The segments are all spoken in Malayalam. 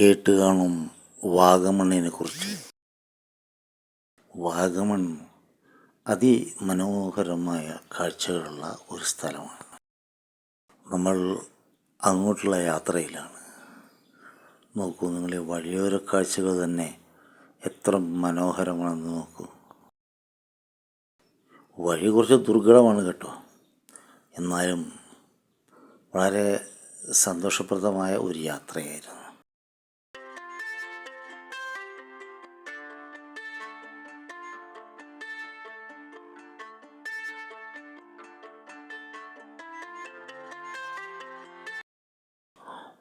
കേട്ട് കാണും വാഗമണ്ണിനെ കുറിച്ച്. വാഗമൺ അതിമനോഹരമായ കാഴ്ചകളുള്ള ഒരു സ്ഥലമാണ്. നമ്മൾ അങ്ങോട്ടുള്ള യാത്രയിലാണ്. നോക്കൂ നിങ്ങൾ വഴിയോര കാഴ്ചകൾ തന്നെ എത്ര മനോഹരമാണെന്ന് നോക്കൂ. വഴി കുറച്ച് ദുർഘടമാണ് കേട്ടോ. എന്നാലും വളരെ സന്തോഷപ്രദമായ ഒരു യാത്രയായിരുന്നു.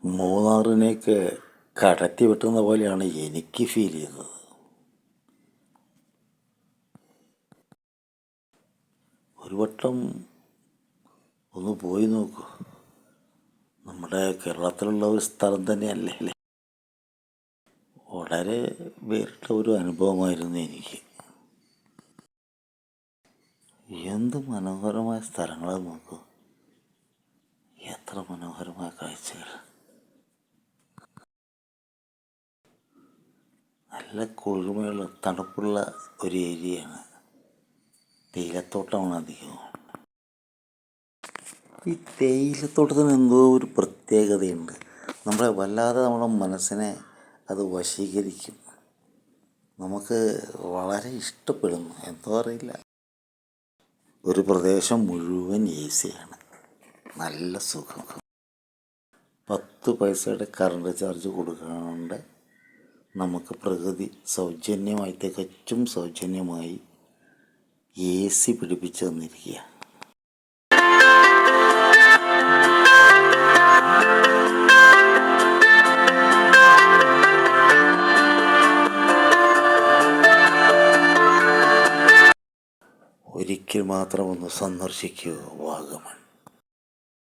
മൂന്നാറിനെയൊക്കെ കടത്തി വെട്ടുന്ന പോലെയാണ് എനിക്ക് ഫീൽ ചെയ്യുന്നത്. ഒരു വട്ടം ഒന്ന് പോയി നോക്കൂ. നമ്മുടെ കേരളത്തിലുള്ള ഒരു സ്ഥലം തന്നെയല്ലേ? അല്ലേ വളരെ വേറിട്ട ഒരു അനുഭവമായിരുന്നു എനിക്ക്. എന്ത് മനോഹരമായ സ്ഥലങ്ങളാണ് നോക്കൂ. എത്ര മനോഹരമായ കാഴ്ചകൾ. നല്ല കുളിർമയുള്ള തണുപ്പുള്ള ഒരു ഏരിയയാണ്. തേയിലത്തോട്ടമാണ് അധികവും. ഈ തേയിലത്തോട്ടത്തിന് എന്തോ ഒരു പ്രത്യേകതയുണ്ട്. നമ്മളെ വല്ലാതെ നമ്മുടെ മനസ്സിനെ അത് വശീകരിക്കും. നമുക്ക് വളരെ ഇഷ്ടപ്പെടുന്നു. എന്തോ അറിയില്ല. ഒരു പ്രദേശം മുഴുവൻ എ സിയാണ് നല്ല സുഖം. പത്ത് പൈസയുടെ കറണ്ട് ചാർജ് കൊടുക്കാണ്ട് നമുക്ക് പ്രകൃതി സൗജന്യമായി തികച്ചും സൗജന്യമായി എ സി പിടിപ്പിച്ചു തന്നിരിക്കുക ഒരിക്കൽ മാത്രം ഒന്ന് സന്ദർശിക്കുക വാഗമൺ.